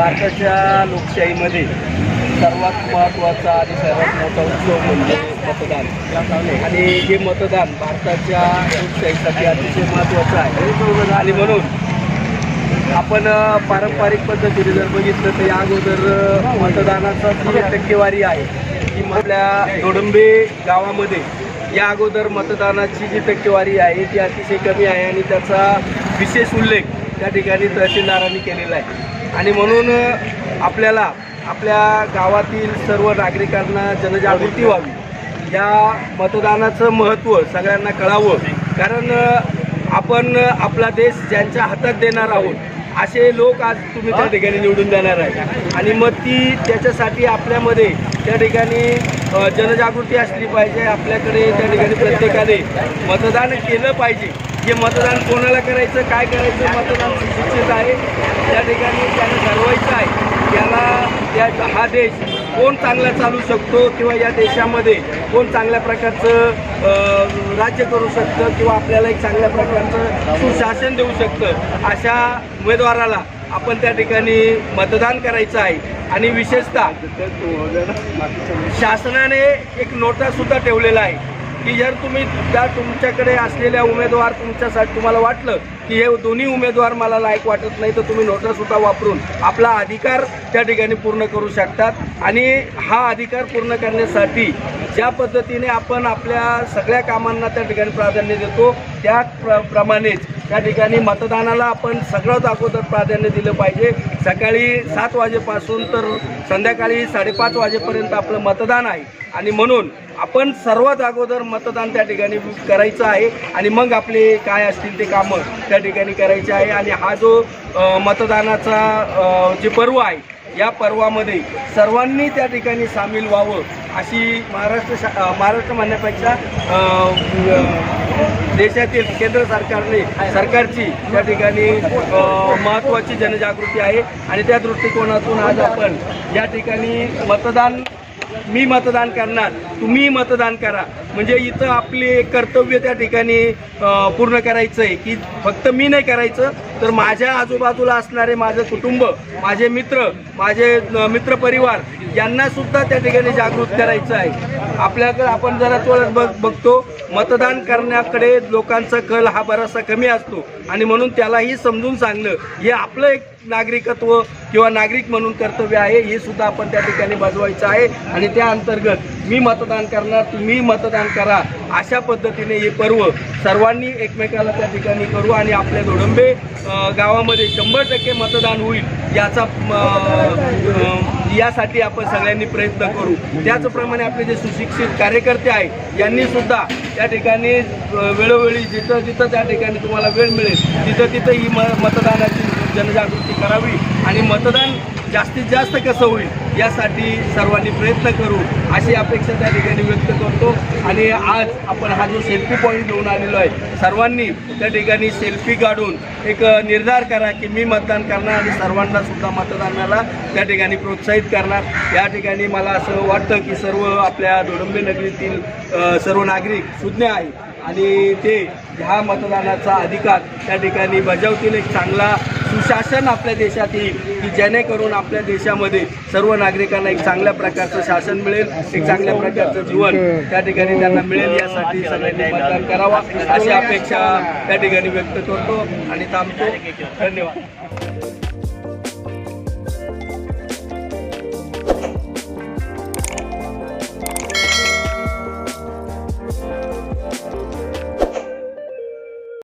भारताच्या लोकशाहीमध्ये सर्वात महत्त्वाचा आणि सर्वात मोठा उत्सव म्हणजे मतदान. आणि हे मतदान भारताच्या लोकशाहीसाठी अतिशय महत्त्वाचं आहे. आणि म्हणून आपण पारंपरिक पद्धतीने जर बघितलं तर या अगोदर मतदानाचा जी टक्केवारी आहे. ती आपल्या दोडंबे गावामध्ये या अगोदर मतदानाची जी टक्केवारी आहे ती अतिशय कमी आहे आणि त्याचा विशेष उल्लेख त्या ठिकाणी तहसीलदारांनी केलेला आहे. आणि म्हणून आपल्याला आपल्या गावातील सर्व नागरिकांना जनजागृती व्हावी. या मतदानाचं महत्त्व सगळ्यांना कळावं. कारण आपण आपला देश ज्यांच्या हातात देणार आहोत असे लोक आज तुम्ही त्या ठिकाणी निवडून देणार आहे आणि मग ती त्याच्यासाठी आपल्यामध्ये त्या ठिकाणी जनजागृती असली पाहिजे. आपल्याकडे त्या ठिकाणी प्रत्येकाने मतदान केलं पाहिजे. जे मतदान कोणाला करायचं काय करायचं मतदान सुशिक्षित आहे. त्या ठिकाणी त्यांना ठरवायचं आहे. याला त्या हा देश कोण चांगला चालू शकतो किंवा या देशामध्ये कोण चांगल्या प्रकारचं राज्य करू शकतं किंवा आपल्याला एक चांगल्या प्रकारचं सुशासन देऊ शकतं अशा उमेदवाराला आपण त्या ठिकाणी मतदान करायचं आहे. आणि विशेषतः शासनाने एक नोटासुद्धा ठेवलेला आहे. की जर तुम्ही त्या तुमच्याकडे असलेल्या उमेदवार तुमच्यासाठी तुम्हाला वाटलं की हे दोन्ही उमेदवार मला लायक वाटत नाही तर तुम्ही नोटा सुद्धा वापरून आपला अधिकार त्या ठिकाणी पूर्ण करू शकतात. आणि हा अधिकार पूर्ण करण्यासाठी ज्या पद्धतीने आपण आपल्या सगळ्या कामांना त्या ठिकाणी प्राधान्य देतो त्या प्र प्रमाणेच त्या ठिकाणी मतदानाला आपण सगळंच अगोदर प्राधान्य दिलं पाहिजे. सकाळी सात वाजेपासून तर संध्याकाळी साडेपाच वाजेपर्यंत आपलं मतदान आहे. आणि म्हणून आपण सर्वात अगोदर मतदान त्या ठिकाणी करायचं आहे. आणि मग आपले काय असतील ते कामं त्या ठिकाणी करायचे आहे आणि हा जो मतदानाचा जे पर्व आहे या पर्वामध्ये सर्वांनी त्या ठिकाणी सामील व्हावं अशी महाराष्ट्र शा महाराष्ट्र म्हणण्यापेक्षा देशातील केंद्र सरकारने सरकारची त्या ठिकाणी महत्त्वाची जनजागृती आहे आणि त्या दृष्टिकोनातून आज आपण या ठिकाणी मतदान मी मतदान करणार तुम्ही मतदान करा म्हणजे इथं आपले कर्तव्य त्या ठिकाणी पूर्ण करायचं आहे की फक्त मी नाही करायचं तर माझ्या आजूबाजूला असणारे माझं कुटुंब माझे मित्र माझे मित्रपरिवार यांना सुद्धा त्या ठिकाणी जागृत करायचं आहे. आपल्याकडे आपण जरा थोडं बघ बघतो मतदान करण्याकडे लोकांचा कल हा बराचसा कमी असतो. आणि म्हणून त्यालाही समजून सांगणं हे आपलं एक नागरिकत्व किंवा नागरिक म्हणून कर्तव्य आहे हे सुद्धा आपण त्या ठिकाणी बजवायचं आहे. आणि त्या अंतर्गत मी मतदान करणार तुम्ही मतदान करा अशा पद्धतीने हे पर्व सर्वांनी एकमेकाला त्या ठिकाणी करू आणि आपले दोडंबे गावामध्ये शंभर टक्के मतदान होईल याचा यासाठी आपण सगळ्यांनी प्रयत्न करू. त्याचप्रमाणे आपले जे सुशिक्षित कार्यकर्ते आहे यांनी सुद्धा त्या ठिकाणी वेळोवेळी जिथं जिथं त्या ठिकाणी तुम्हाला वेळ मिळेल तिथं तिथं ही म मतदानाची जनजागृती करावी आणि मतदान जास्तीत जास्त कसं होईल यासाठी सर्वांनी प्रयत्न करू अशी अपेक्षा त्या ठिकाणी व्यक्त करतो. आणि आज आपण हा जो सेल्फी पॉईंट घेऊन आलेलो आहे सर्वांनी त्या ठिकाणी सेल्फी काढून एक निर्धार करा की मी मतदान करणार आणि सर्वांना सुद्धा मतदानाला त्या ठिकाणी प्रोत्साहित करणार. या ठिकाणी मला असं वाटतं की सर्व आपल्या दोडंबे नगरीतील सर्व नागरिक सुज्ञ आहे आणि ते ह्या मतदानाचा अधिकार त्या ठिकाणी बजावतील. एक चांगला सुशासन आपल्या देशात येईल की जेणेकरून आपल्या देशामध्ये सर्व नागरिकांना एक चांगल्या प्रकारचं शासन मिळेल एक चांगल्या प्रकारचं जीवन त्या ठिकाणी त्यांना मिळेल यासाठी सगळ्यांनी मतदान करावा अशी अपेक्षा त्या ठिकाणी व्यक्त करतो आणि थांबतो. धन्यवाद.